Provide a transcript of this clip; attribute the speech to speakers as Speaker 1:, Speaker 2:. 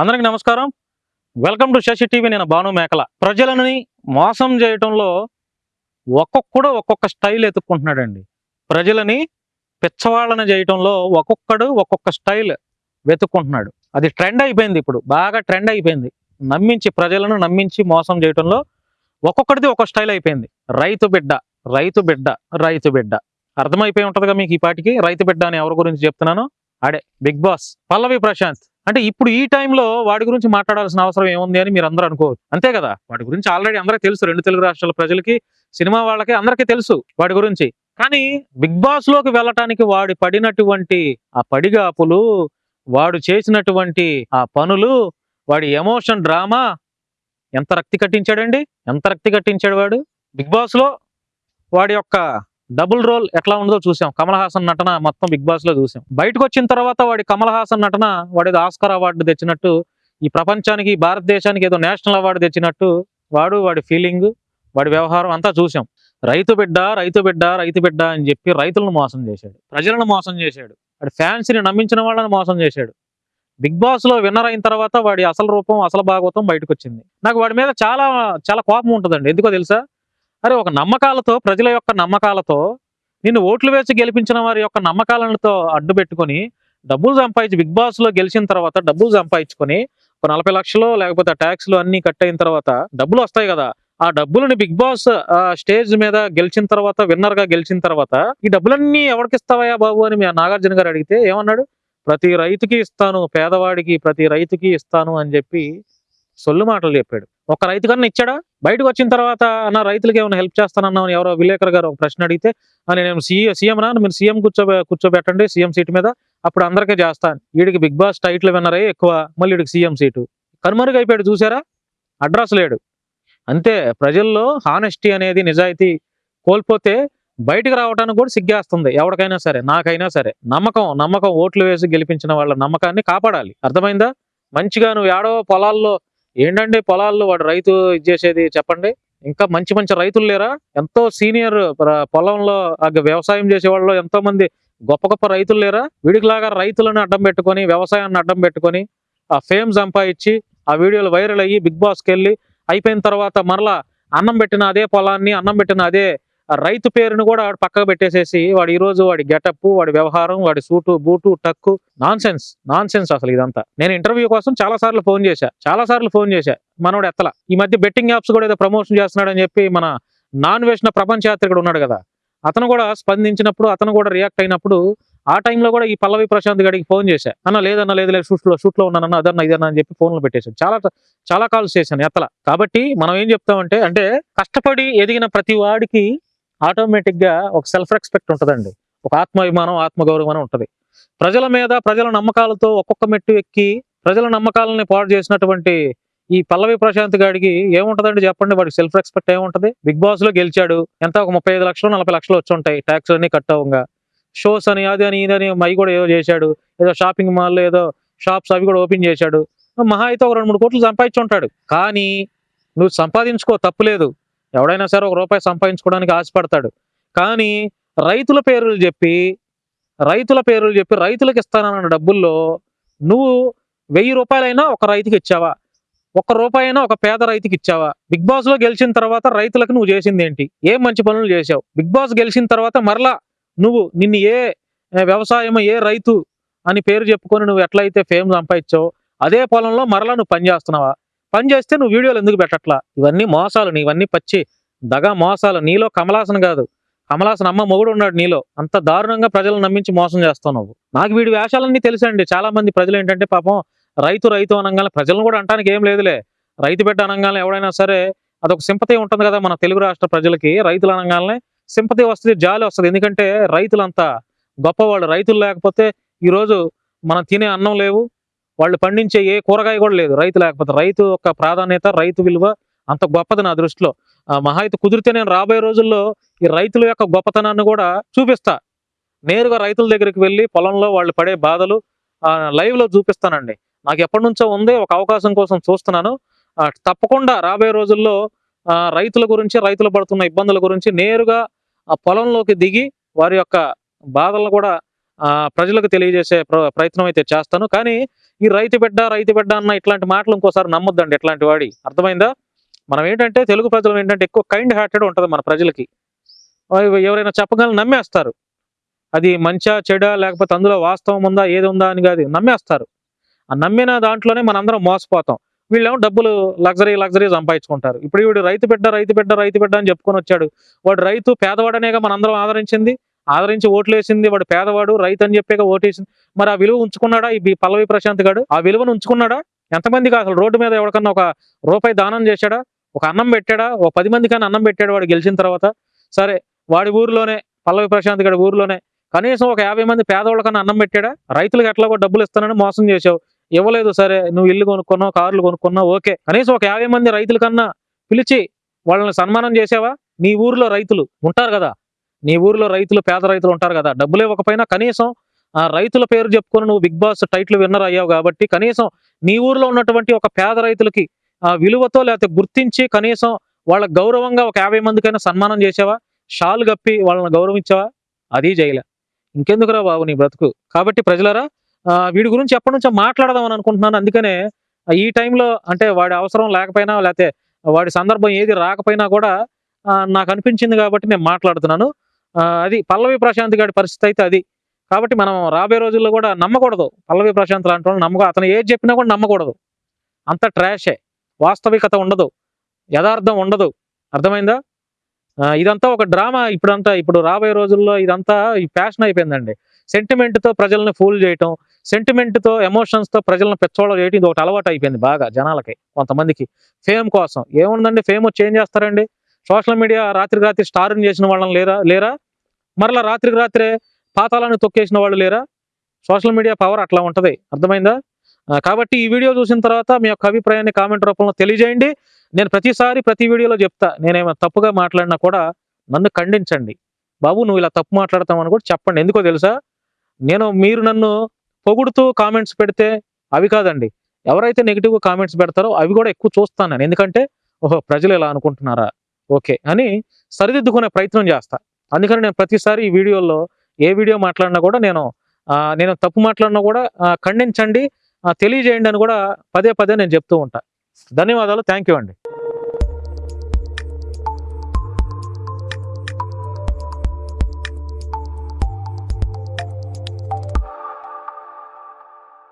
Speaker 1: అందరికి నమస్కారం. Welcome to Shashi TV నేను భాను మేకల. ప్రజలని మోసం చేయటంలో ఒక్కొక్కడు ఒక్కొక్క స్టైల్ ఎత్తుక్కుంటున్నాడండి ప్రజలని పిచ్చవాళ్ళని చేయటంలో ఒక్కొక్కడు ఒక్కొక్క స్టైల్ వెతుక్కుంటున్నాడు. అది ట్రెండ్ అయిపోయింది ఇప్పుడు. బాగా ట్రెండ్ అయిపోయింది. నమ్మించి ప్రజలను నమ్మించి మోసం చేయటంలో ఒక్కొక్కడిది ఒక స్టైల్ అయిపోయింది. రైతు బిడ్డ రైతు బిడ్డ రైతు బిడ్డ. అర్థమైపోయి ఉంటుందిగా మీకు ఈ పాటికి? రైతు బిడ్డ అని ఎవరి గురించి చెప్తున్నాను? అడే బిగ్ బాస్ పల్లవి ప్రశాంత్. అంటే ఇప్పుడు ఈ టైంలో వాడి గురించి మాట్లాడాల్సిన అవసరం ఏముంది అని మీరు అందరూ అనుకోవచ్చు. అంతే కదా? వాడి గురించి ఆల్రెడీ అందరికీ తెలుసు. రెండు తెలుగు రాష్ట్రాల ప్రజలకి సినిమా వాళ్ళకి అందరికీ తెలుసు వాడి గురించి. కానీ బిగ్ బాస్లోకి వెళ్ళటానికి వాడి పడినటువంటి ఆ పడిగాపులు వాడు చేసినటువంటి ఆ పనులు వాడి ఎమోషన్ డ్రామా ఎంత రక్తి కట్టించాడండి? ఎంత రక్తి కట్టించాడు వాడు? బిగ్ బాస్లో వాడి యొక్క డబుల్ రోల్ ఎట్లా ఉందో చూసాం. కమల్ హాసన్ నటన మొత్తం బిగ్ బాస్లో చూసాం. బయటకు వచ్చిన తర్వాత వాడి కమల్ హాసన్ నటన వాడి ఆస్కర్ అవార్డు తెచ్చినట్టు ఈ ప్రపంచానికి భారతదేశానికి ఏదో నేషనల్ అవార్డు తెచ్చినట్టు వాడు వాడి ఫీలింగ్ వాడి వ్యవహారం అంతా చూసాం. రైతు బిడ్డ రైతు బిడ్డ రైతు బిడ్డ అని చెప్పి రైతులను మోసం చేశాడు. ప్రజలను మోసం చేశాడు. వాడి ఫ్యాన్స్ని నమ్మించిన వాళ్ళని మోసం చేశాడు. బిగ్ బాస్లో విన్నర్ అయిన తర్వాత వాడి అసలు రూపం అసలు భాగవతం బయటకు వచ్చింది నాకు వాడి మీద చాలా చాలా కోపం ఉంటుందండి. ఎందుకో తెలుసా? అరే ఒక నమ్మకాలతో ప్రజల యొక్క నమ్మకాలతో నిన్ను ఓట్లు వేసి గెలిపించిన వారి యొక్క నమ్మకాలతో అడ్డు పెట్టుకొని డబ్బులు సంపాదించి బిగ్ బాస్లో గెలిచిన తర్వాత డబ్బులు సంపాదించుకొని ఒక నలభై లక్షలు లేకపోతే ట్యాక్స్లు అన్ని కట్ అయిన తర్వాత డబ్బులు వస్తాయి కదా. ఆ డబ్బులని బిగ్ బాస్ ఆ స్టేజ్ మీద గెలిచిన తర్వాత విన్నర్గా గెలిచిన తర్వాత ఈ డబ్బులన్నీ ఎవరికి ఇస్తావయ్యా బాబు అని మీ నాగార్జున గారు అడిగితే ఏమన్నాడు? ప్రతి రైతుకి ఇస్తాను పేదవాడికి ప్రతి రైతుకి ఇస్తాను అని చెప్పి సొల్లు మాటలు చెప్పాడు. ఒక రైతు కన్నా ఇచ్చాడా? బయటకు వచ్చిన తర్వాత అన్న రైతులకు ఏమైనా హెల్ప్ చేస్తానన్నా ఎవరో విలేకరు గారు ఒక ప్రశ్న అడిగితే నేను సీఎం సీఎం మీరు సీఎం కూర్చోబె కూర్చోబెట్టండి సీఎం సీట్ మీద అప్పుడు అందరికీ చేస్తాను వీడికి బిగ్ బాస్ టైటిల్ విన్నరే ఎక్కువ మళ్ళీ వీడికి సీఎం సీటు. కనుమరుగైపోయాడు చూసారా? అడ్రస్ లేడు. అంతే ప్రజల్లో హానెస్టీ అనేది నిజాయితీ కోల్పోతే బయటకు రావడానికి కూడా సిగ్గేస్తుంది. ఎవరికైనా సరే నాకైనా సరే. నమ్మకం నమ్మకం ఓట్లు వేసి గెలిపించిన వాళ్ళ నమ్మకాన్ని కాపాడాలి. అర్థమైందా? మంచిగా నువ్వు ఏడో పొలాల్లో ఏంటండి పొలాల్లో వాడు రైతు ఇది చేసేది చెప్పండి? ఇంకా మంచి మంచి రైతులు లేరా? ఎంతో సీనియర్ పొలంలో వ్యవసాయం చేసే వాళ్ళు ఎంతో మంది గొప్ప గొప్ప రైతులు లేరా? వీడికిలాగా రైతులను అడ్డం పెట్టుకొని వ్యవసాయాన్ని అడ్డం పెట్టుకొని ఆ ఫేమ్ సంపాదించి ఆ వీడియోలు వైరల్ అయ్యి బిగ్ బాస్కి వెళ్ళి అయిపోయిన తర్వాత మరలా అన్నం పెట్టిన అదే పొలాన్ని అన్నం పెట్టిన అదే రైతు పేరును కూడా వాడు పక్కకు పెట్టేసేసి వాడు ఈరోజు వాడి గెటప్ వాడి వ్యవహారం వాడి suit boot tuck nonsense nonsense అసలు ఇదంతా. నేను ఇంటర్వ్యూ కోసం చాలా సార్లు ఫోన్ చేశా చాలా సార్లు ఫోన్ చేశా మనోడు ఎత్తల. ఈ మధ్య బెట్టింగ్ యాప్స్ కూడా ఏదో ప్రమోషన్ చేస్తున్నాడని చెప్పి మన నాన్ వేసిన ప్రపంచ యాత్రికుడు ఉన్నాడు కదా అతను కూడా స్పందించినప్పుడు అతను కూడా రియాక్ట్ అయినప్పుడు ఆ టైంలో కూడా ఈ పల్లవి ప్రశాంత్ గడికి ఫోన్ చేశా. అన్న లేదన్న లేదు లేదు షూట్లో ఉన్నానన్న అదన్న ఇదన్న అని చెప్పి ఫోన్లు పెట్టేశాను చాలా చాలా కాల్స్ చేశాను ఎత్తల. కాబట్టి మనం ఏం చెప్తామంటే అంటే కష్టపడి ఎదిగిన ప్రతి వాడికి ఆటోమేటిక్గా ఒక సెల్ఫ్ రెస్పెక్ట్ ఉంటుందండి. ఒక ఆత్మాభిమానం ఆత్మగౌరవం అని ఉంటుంది. ప్రజల మీద ప్రజల నమ్మకాలతో ఒక్కొక్క మెట్టు ఎక్కి ప్రజల నమ్మకాలని పాడు చేసినటువంటి ఈ పల్లవి ప్రశాంత్ గాడికి ఏముంటదండి చెప్పండి? వాడికి సెల్ఫ్ రెస్పెక్ట్ ఏముంటుంది? బిగ్ బాస్లో గెలిచాడు. ఎంత? ఒక ముప్పై ఐదు లక్షలు నలభై లక్షలు వచ్చి ఉంటాయి. ట్యాక్స్ అన్ని కట్ అవ్వగా. షోస్ అని అది అని ఇది అని మై కూడా ఏదో చేశాడు. ఏదో షాపింగ్ మాల్ ఏదో షాప్స్ అవి కూడా ఓపెన్ చేశాడు. మహా అయితే ఒక రెండు మూడు కోట్లు సంపాదించి ఉంటాడు. కానీ నువ్వు సంపాదించుకో తప్పులేదు ఎవడైనా సరే ఒక రూపాయి సంపాదించుకోవడానికి ఆశపడతాడు. కానీ రైతుల పేర్లు చెప్పి రైతుల పేర్లు చెప్పి రైతులకు ఇస్తానన్న డబ్బుల్లో నువ్వు వెయ్యి రూపాయలైనా ఒక రైతుకి ఇచ్చావా? ఒక్క రూపాయి అయినా ఒక పేద రైతుకి ఇచ్చావా? బిగ్ బాస్లో గెలిచిన తర్వాత రైతులకు నువ్వు చేసింది ఏంటి? ఏం మంచి పనులు చేసావు బిగ్ బాస్ గెలిచిన తర్వాత మరలా నువ్వు నిన్ను ఏ వ్యవసాయం ఏ రైతు అని పేరు చెప్పుకొని నువ్వు ఎట్లయితే ఫేమ్ సంపాదించావు అదే పొలంలో మరలా నువ్వు పని చేస్తున్నావా పని చేస్తే నువ్వు వీడియోలు ఎందుకు పెట్టట్లా? ఇవన్నీ మోసాలు నీ ఇవన్నీ పచ్చి దగా మోసాలు. నీలో కమలాసన కాదు. కమలాసన అమ్మ మొగుడు ఉన్నాడు నీలో. అంత దారుణంగా ప్రజలను నమ్మించి మోసం చేస్తావు నువ్వు. నాకు వీడి వేషాలన్నీ తెలుసండి. చాలా మంది ప్రజలు ఏంటంటే పాపం రైతు రైతు అనగానే ప్రజలను కూడా అంటానికి ఏం లేదులే. రైతు బిడ్డ అనగానే ఎవడైనా సరే అదొక సింపతి ఉంటుంది కదా మన తెలుగు రాష్ట్ర ప్రజలకి. రైతులు అనగానే సింపతి వస్తుంది జాలి వస్తుంది. ఎందుకంటే రైతులంతా గొప్పవాళ్ళు. రైతులు లేకపోతే ఈ రోజు మనం తినే అన్నం లేవు. వాళ్ళు పండించే ఏ కూరగాయ కూడా లేదు. రైతు లేకపోతే రైతు యొక్క ప్రాధాన్యత రైతు విలువ అంత గొప్పది నా దృష్టిలో. మహా అయితే కుదిరితే నేను రాబోయే రోజుల్లో ఈ రైతుల యొక్క గొప్పతనాన్ని కూడా చూపిస్తా. నేరుగా రైతుల దగ్గరికి వెళ్ళి పొలంలో వాళ్ళు పడే బాధలు లైవ్లో చూపిస్తానండి. నాకు ఎప్పటి నుంచో ఉంది ఒక అవకాశం కోసం చూస్తున్నాను. తప్పకుండా రాబోయే రోజుల్లో రైతుల గురించి రైతులు పడుతున్న ఇబ్బందుల గురించి నేరుగా ఆ పొలంలోకి దిగి వారి యొక్క బాధలను కూడా ప్రజలకు తెలియజేసే ప్ర- ప్రయత్నం అయితే చేస్తాను. కానీ ఈ రైతు బిడ్డ రైతు బిడ్డ అన్న ఇట్లాంటి మాటలు ఇంకోసారి నమ్మొద్దండి ఇట్లాంటి వాడి. అర్థమైందా? మనం ఏంటంటే తెలుగు ప్రజలు ఏంటంటే ఎక్కువ కైండ్ హార్టెడ్ ఉంటుంది మన ప్రజలకి. ఎవరైనా చెప్పగలను నమ్మేస్తారు. అది మంచా చెడా లేకపోతే అందులో వాస్తవం ఉందా ఏది ఉందా అని కాదు నమ్మేస్తారు. ఆ నమ్మిన దాంట్లోనే మనందరం మోసపోతాం. వీళ్ళేమో డబ్బులు లగ్జరీ లగ్జరీ సంపాదించుకుంటారు. ఇప్పుడు వీడు రైతు బిడ్డ రైతు బిడ్డ రైతు బిడ్డ అని చెప్పుకొని వచ్చాడు. వాడు రైతు పేదవాడనేగా మనందరం ఆదరించింది. ఆదరించి ఓట్లు వేసింది వాడు పేదవాడు రైతు అని చెప్పాక ఓటేసింది. మరి ఆ విలువ ఉంచుకున్నాడా ఈ పల్లవి ప్రశాంత్ గారు ఆ విలువను ఉంచుకున్నాడా? ఎంతమందికి అసలు రోడ్డు మీద ఎవరికన్నా ఒక రూపాయి దానం చేశాడా? ఒక అన్నం పెట్టాడా? ఒక పది మందికైనా అన్నం పెట్టాడు వాడు గెలిచిన తర్వాత. సరే వాడి ఊరిలోనే పల్లవి ప్రశాంత్ గారి ఊర్లోనే కనీసం ఒక యాభై మంది పేదవాళ్ళకన్నా అన్నం పెట్టాడా? రైతులకు ఎట్లాగో డబ్బులు ఇస్తానని మోసం చేసావు ఇవ్వలేదు సరే నువ్వు ఇల్లు కొనుక్కున్నావు కార్లు కొనుక్కున్నావు ఓకే. కనీసం ఒక యాభై మంది రైతుల కన్నా పిలిచి వాళ్ళని సన్మానం చేసావా నీ ఊర్లో రైతులు ఉంటారు కదా. నీ ఊరిలో రైతులు పేద రైతులు ఉంటారు కదా డబ్బులు ఇవ్వకపోయినా కనీసం ఆ రైతుల పేరు చెప్పుకొని నువ్వు బిగ్ బాస్ టైటిల్ విన్నర్ అయ్యావు కాబట్టి కనీసం నీ ఊర్లో ఉన్నటువంటి ఒక పేద రైతులకి ఆ విలువతో లేకపోతే గుర్తించి కనీసం వాళ్ళ గౌరవంగా ఒక యాభై మందికైనా సన్మానం చేసావా? షాల్ గప్పి వాళ్ళని గౌరవించావా? అది చేయలే ఇంకెందుకురా బాబు నీ బ్రతుకు? కాబట్టి ప్రజలరా ఆ, వీడి గురించి ఎప్పటి నుంచో మాట్లాడదాం అని అనుకుంటున్నాను. అందుకనే ఈ టైంలో అంటే వాడి అవసరం లేకపోయినా లేకపోతే వాడి సందర్భం ఏది రాకపోయినా కూడా నాకు అనిపించింది కాబట్టి నేను మాట్లాడుతున్నాను. అది పల్లవి ప్రశాంత్ గారి పరిస్థితి అయితే అది. కాబట్టి మనం రాబోయే రోజుల్లో కూడా నమ్మకూడదు. పల్లవి ప్రశాంత్ లాంటి వాళ్ళు నమ్మకం అతను ఏది చెప్పినా కూడా నమ్మకూడదు. అంత ట్రాషే. వాస్తవికత ఉండదు. యథార్థం ఉండదు. అర్థమైందా? ఇదంతా ఒక డ్రామా ఇప్పుడంతా. ఇప్పుడు రాబోయే రోజుల్లో ఇదంతా ఈ ఫ్యాషన్ అయిపోయిందండి. సెంటిమెంట్తో ప్రజలను ఫూల్ చేయటం సెంటిమెంట్తో ఎమోషన్స్తో ఎమోషన్స్తో ప్రజలను పెచ్చోళం చేయటం ఇది ఒకటి అలవాటు అయిపోయింది బాగా జనాలకి కొంతమందికి. ఫేమ్ కోసం. ఏముందండి? ఫేమ్ వచ్చి ఏం చేస్తారండి? సోషల్ మీడియా రాత్రికి రాత్రి స్టార్ని చేసిన వాళ్ళని లేరా? లేరా? మరలా రాత్రికి రాత్రే పాతాలను తొక్కేసిన వాళ్ళు లేరా? సోషల్ మీడియా పవర్ అట్లా ఉంటుంది. అర్థమైందా? కాబట్టి ఈ వీడియో చూసిన తర్వాత మీ యొక్క అభిప్రాయాన్ని కామెంట్ రూపంలో తెలియజేయండి. నేను ప్రతిసారి ప్రతి వీడియోలో చెప్తా. నేనేమో తప్పుగా మాట్లాడినా కూడా నన్ను ఖండించండి. బాబు నువ్వు ఇలా తప్పు మాట్లాడతామని కూడా చెప్పండి. ఎందుకో తెలుసా? నేను మీరు నన్ను పొగుడుతూ కామెంట్స్ పెడితే అవి కాదండి. ఎవరైతే నెగిటివ్ కామెంట్స్ పెడతారో అవి కూడా ఎక్కువ చూస్తాను నేను. ఎందుకంటే ఓహో ప్రజలు ఇలా అనుకుంటున్నారా? ఓకే అని సరిదిద్దుకునే ప్రయత్నం చేస్తా. అందుకని నేను ప్రతిసారి ఈ వీడియోలో ఏ వీడియో మాట్లాడినా కూడా నేను నేను తప్పు మాట్లాడినా కూడా ఖండించండి తెలియజేయండి అని కూడా పదే పదే నేను చెప్తూ ఉంటా. ధన్యవాదాలు. థ్యాంక్ యూ అండి.